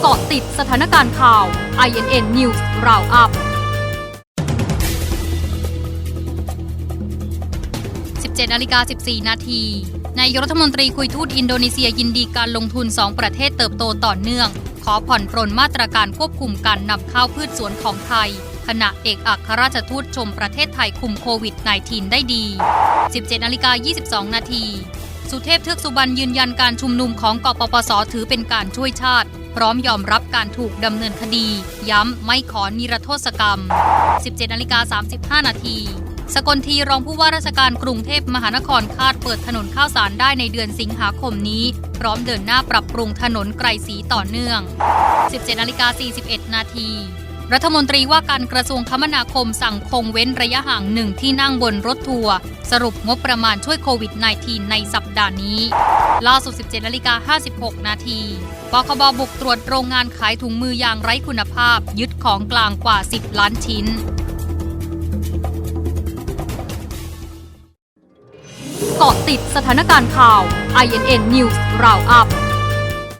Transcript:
เกาะติดสถานการณ์ข่าว INN News Roundup 17นาฬิกา14 นาทีนายกรัฐมนตรีคุยทูตอินโดนีเซียยินดีการลงทุน 2 ประเทศเติบโตต่อเนื่อง ขอผ่อนปรนมาตรการควบคุมการนำเข้าพืชสวนของไทย ขณะเอกอัครราชทูตชมประเทศไทยคุมโควิด -19 ได้ดี 17นาฬิกา22 นาที สุเทพเทือกสุบรรณยืนยันการชุมนุมของกปปสถือเป็นการช่วยชาติ พร้อมยอมรับการถูกดำเนินคดี ย้ำไม่ขอนิรโทษกรรม 17นาฬิกา35 นาที สกลทีรองผู้ว่าราชการกรุงเทพมหานครคาดเปิดถนนข้าวสารได้ในเดือนสิงหาคมนี้ พร้อมเดินหน้าปรับปรุงถนนไกรสีต่อเนื่อง 17นาฬิกา41 นาที รัฐมนตรีว่าการกระทรวงคมนาคมสั่งคงเว้นระยะห่างหนึ่งที่นั่งบนรถทัวร์สรุปงบประมาณช่วยโควิด -19 ในสัปดาห์นี้ ล่าสุด 17นาฬิกา56 นาทีปคบบุกตรวจโรงงานขายถุงมือยางไร้คุณภาพ ยึดของกลางกว่า 10 ล้านชิ้นเกาะติดสถานการณ์ข่าว INN News Roundup